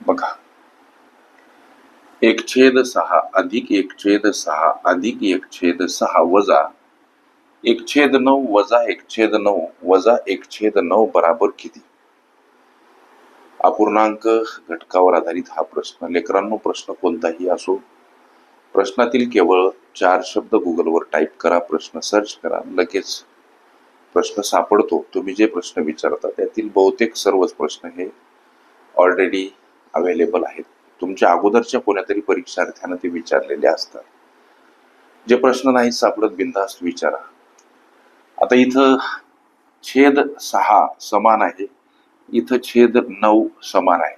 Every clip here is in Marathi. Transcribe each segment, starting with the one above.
बघा. एक छेद सहा अधिक एक छेद सहा अधिक एक छेद सहा वजा एक छेद नऊ वजा एक छेद नऊ वजा एक छेद नऊ बराबर किती? अपूर्णांक घटकावर आधारित हा प्रश्न. लेकरांनो प्रश्न कोणताही असो प्रश्नातील केवळ चार शब्द गुगलवर टाईप करा प्रश्न सर्च करा लगेच प्रश्न सापडतो. तुम्ही जे प्रश्न विचारता त्यातील बहुतेक सर्वच प्रश्न हे ऑलरेडी अवेलेबल आहेत. तुमच्या अगोदरच्या कोणातरी परीक्षार्थ्यानं ते विचारलेले असतात. जे प्रश्न नाही सापडत बिनधास्त विचारा. आता इथं छेद सहा समान आहे. इथं छेद नऊ समान आहे.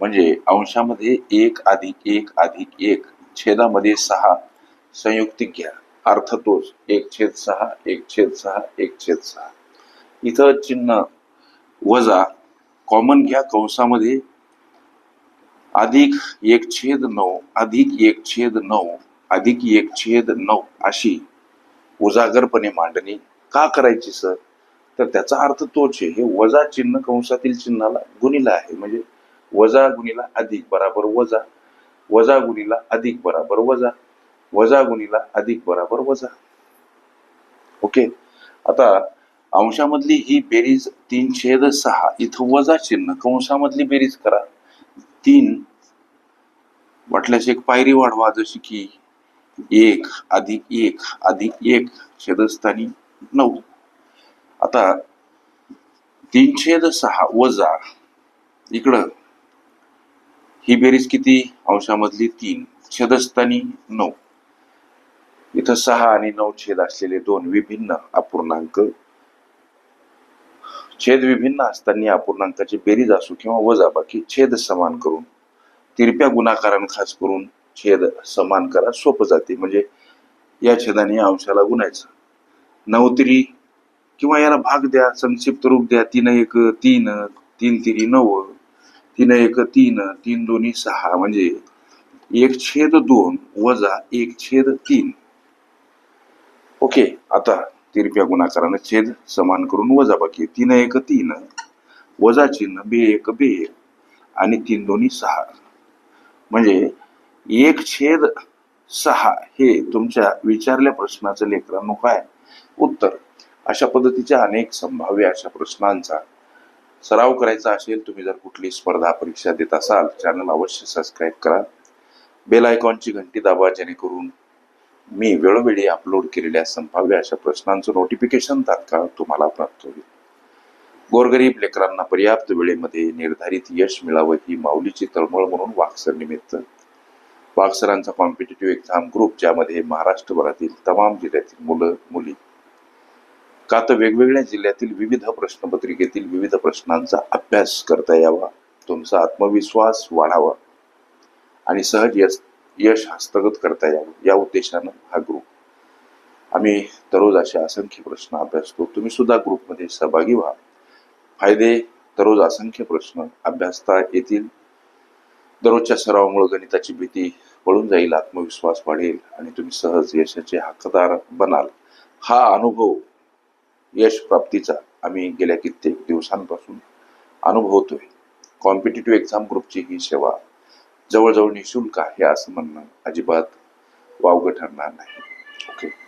म्हणजे अंशामध्ये एक अधिक एक अधिक एक छेदामध्ये सहा संयुक्तिक घ्या. अर्थ तोच एक छेद सहा एक छेद सहा एक छेद सहा. इथं चिन्ह वजा कॉमन घ्या कंसामध्ये अधिक एक छेद नऊ अधिक एक छेद नऊ अधिक एक छेद नऊ अशी उजागरपणे मांडणी का करायची सर? तर त्याचा अर्थ तोच आहे. हे वजा चिन्ह कंसातील चिन्हाला गुणिला आहे. म्हणजे वजा गुणिला अधिक बराबर वजा. वजा गुणिला अधिक बराबर वजा. वजा गुणिला अधिक बराबर वजा. ओके? आता अंशामधली ही बेरीज तीन छेद सहा. इथं वजा चिन्ह. कंसामधली बेरीज करा. तीन वाटल्यास एक पायरी वाढवा जशी की एक अधिक एक अधिक एक छेदस्थानी नऊ. आता तीन छेद सहा वजा इकडं. ही बेरीज किती? अंशामधली तीन. छेदस्थानी नऊ. इथं सहा आणि नऊ छेद असलेले दोन विभिन्न अपूर्णांक. छेद विभिन्न असताना अपूर्णांकाची बेरीज असो किंवा वजाबाकी छेद समान करून तिरप्या गुणाकारान खास करून छेद समान करा सोपं जाते. म्हणजे या छेदाने अंशाला गुणायचं. नऊ किंवा याला भाग द्या संक्षिप्त रूप द्या. तीन एक तीन तीन तिरी नऊ तीन एक तीन तीन दोन्ही सहा. म्हणजे एक छेद दोन वजा एक छेद तीन. ओके आता तिरप्या गुणाकारानं छेद समान करून वजा बाकी तीन एक तीन. वजा चिन्ह बे एक बे आणि तीन दोन्ही सहा. म्हणजे एक छेद सहा हे तुमच्या विचारल्या प्रश्नाचं लेकरांनो काय उत्तर अशा पद्धतीच्या अनेक संभाव्य अशा प्रश्नांचा सराव करायचा असेल तुम्ही जर कुठली स्पर्धा परीक्षा देत असाल चॅनल अवश्य सबस्क्राईब करा. बेल आयकॉनची घंटी दाबा जेणेकरून मी वेळोवेळी अपलोड केलेल्या संभाव्य अशा प्रश्नांचं नोटिफिकेशन तात्काळ तुम्हाला प्राप्त होईल. गोरगरीब लेकरांना पर्याप्त वेळेमध्ये निर्धारित यश मिळावं ही माऊलीची तळमळ म्हणून वाक्सर निमित्त. वाक्सरांचा कॉम्पिटेटिव्ह एक्झाम ग्रुप ज्यामध्ये महाराष्ट्रभरातील तमाम जिल्ह्यातील मुलं मुली. का तर वेगवेगळ्या जिल्ह्यातील विविध प्रश्नपत्रिकेतील विविध प्रश्नांचा अभ्यास करता यावा तुमचा आत्मविश्वास वाढावा आणि सहज यश यश हस्तगत करता यावं या उद्देशानं हा ग्रुप आम्ही दररोज असे असंख्य प्रश्न अभ्यासतो. तुम्ही सुद्धा ग्रुपमध्ये सहभागी व्हा. फायदे दररोज असंख्य प्रश्न अभ्यासता येतील. दररोजच्या सरावामुळे गणिताची भीती पळून जाईल आत्मविश्वास वाढेल आणि तुम्ही सहज यशाचे हक्कदार बनाल. हा अनुभव यश प्राप्तीचा आम्ही गेल्या कित्येक दिवसांपासून अनुभवतोय. कॉम्पिटेटिव्ह एक्झाम ग्रुपची ही सेवा जवळजवळ निशुल्क आहे असं म्हणणं अजिबात वावगं ठरणार नाही. ओके.